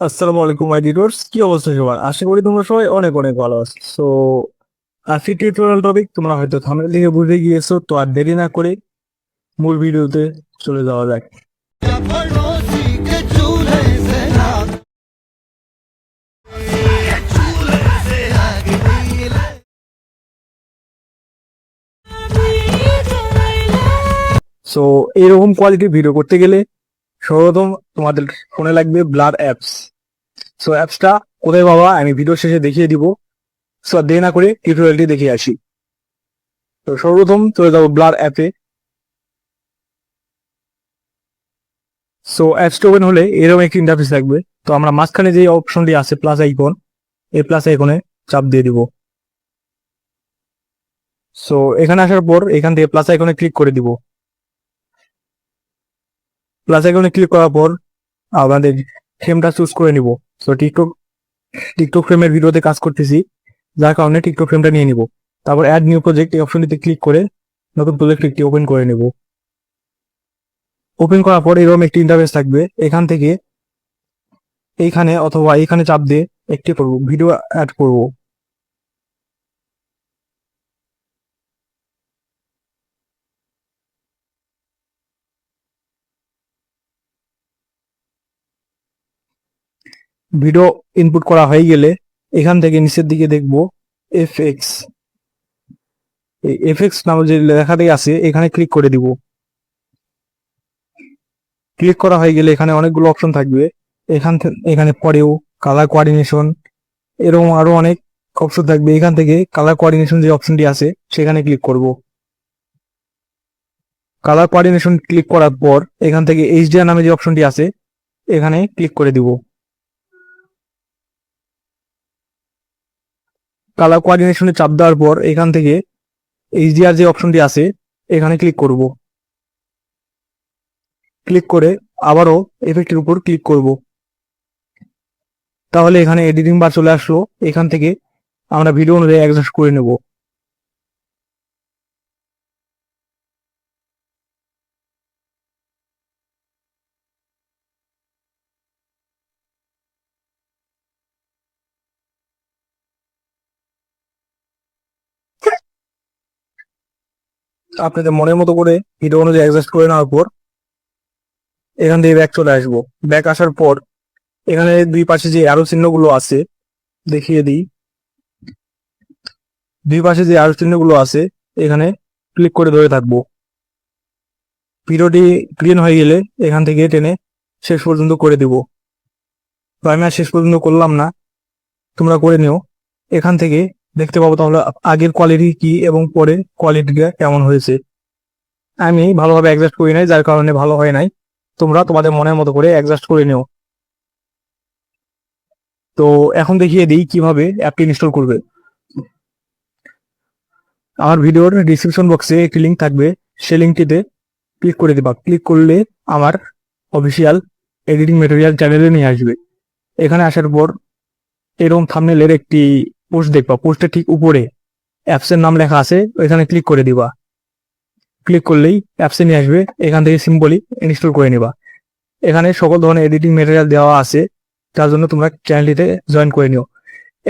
আসসালামু আলাইকুম মাই ডিডোর্স কি অবস্থা সবার? আশা করি তোমরা সবাই অনেক অনেক ভালো আছো। সো আজকে টিউটোরিয়াল টপিক তোমরা হয়তো থামের দিকে বুঝে গিয়েছো, তো আর দেরি না করে মূল ভিডিওতে চলে যাওয়া যাক। সো এরকম কোয়ালিটির ভিডিও করতে গেলে সর্বপ্রথম তোমাদের ফোনে লাগবে ব্লার অ্যাপস। সো অ্যাপসটা কোথায় পাবা আমি ভিডিও শেষে দেখিয়ে দিব। সো দেরি না করে টিউটোরিয়ালটি দেখে আসি। তো সর্বপ্রথম চলে যাব ব্লার অ্যাপে। সো অ্যাপসটা ওপেন হলে এরকম একটি ইন্টারফেস থাকবে তো আমরা মাঝখানে যে অপশনটি আছে প্লাস আইকন এই প্লাস আইকনে চাপ দিয়ে দিব। সো এখানে আসার পর এখান থেকে প্লাস আইকনে ক্লিক করে দিব। প্লাস আইকনে ক্লিক করার পর, আমাদের ফ্রেমটা চুজ করে নিব। সো টিকটক টিকটক ফ্রেমের ভিডিওতে কাজ করতেছি। যার কারণে টিকটক ফ্রেমটা নিয়ে নিব। তারপর অ্যাড নিউ প্রজেক্ট এই অপশনটিতে ক্লিক করে নতুন প্রজেক্ট একটি ওপেন করে নেব। ওপেন করার পর এরকম একটি ইন্টারফেস থাকবে। এখান থেকে এইখানে অথবা এইখানে চাপ দিয়ে একটি করব ভিডিও অ্যাড করব। ভিডিও ইনপুট করা হয়ে গেলে এখান থেকে নিচের দিকে দেখব এফ এক্স এই এফ এক্স নামে যে লেখাটি আছে, এখানে ক্লিক করে দিব। ক্লিক করা হয়ে গেলে এখানে অনেকগুলো অপশন থাকবে। এখান এখানে পরেও কালার কোয়ার্ডিনেশন এরকম আরও অনেক অপশন থাকবে। এখান থেকে কালার কোয়ার্ডিনেশন যে অপশনটি আছে, সেখানে ক্লিক করব। কালার কোয়ার্ডিনেশন ক্লিক করার পর এখান থেকে এইচডিআর নামে যে অপশনটি আছে, এখানে ক্লিক করে দিব। কালার কোয়ার্ডিনেশনে চাপ দেওয়ার পর এখান থেকে এইচডিআর যে অপশনটি আছে, এখানে ক্লিক করব। ক্লিক করে আবারও এফেক্টের উপর ক্লিক করব। তাহলে এখানে এডিটিং বার চলে আসলো। এখান থেকে আমরা ভিডিও অনুযায়ী অ্যাডজাস্ট করে নেব। আপনাদের মনের মতো করে ভিডিও অনুযায়ী অ্যাডজাস্ট করে নেওয়ার পর, এখান থেকে ব্যাক চলে আসব। ব্যাক আসার পর, এখানে দুই পাশে যে আরও চিহ্নগুলো আছে, দেখিয়ে দিই। দুই পাশে যে আরও চিহ্নগুলো আছে, এখানে ক্লিক করে ধরে থাকব। ভিডিওটি ক্লিন হয়ে গেলে এখান থেকে টেনে শেষ পর্যন্ত করে দিব। তো আমি আর শেষ পর্যন্ত করলাম না, তোমরা করে নিও। এখান থেকে দেখতে পাবো তাহলে আগের কোয়ালিটি কি এবং পরে কোয়ালিটিটা কেমন হয়েছে। আমি ভালোভাবে অ্যাডজাস্ট করি নাই, যার কারণে ভালো হয় নাই। তোমরা তোমাদের মনের মতো করে অ্যাডজাস্ট করে নিও। তো এখন দেখিয়ে দিই কীভাবে অ্যাপটি ইনস্টল করবে। আমার ভিডিওর ডিসক্রিপশন বক্সে একটি লিঙ্ক থাকবে। সে লিঙ্কটিতে ক্লিক করে দিবা। ক্লিক করলে আমার অফিসিয়াল এডিটিং মেটেরিয়াল চ্যানেলে নিয়ে আসবে। এখানে আসার পর এরকম থামনেলের একটি পোস্ট দেখবা পোস্টের ঠিক উপরে অ্যাপসের নাম লেখা আছে, ওইখানে ক্লিক করে দিবা। ক্লিক করলেই অ্যাপসে নিয়ে আসবে, এখান থেকে সিম্পলি ইনস্টল করে নিবা। এখানে সকল ধরনের এডিটিং মেটেরিয়াল দেওয়া আছে, তার জন্য তোমরা চ্যানেলটিতে জয়েন করে নিও।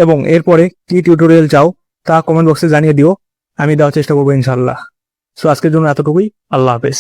এবং এরপরে কি টিউটোরিয়াল চাও, তা কমেন্ট বক্সে জানিয়ে দিও, আমি দেওয়ার চেষ্টা করব ইনশাল্লাহ সো আজকের জন্য এতটুকুই, আল্লাহ হাফেজ।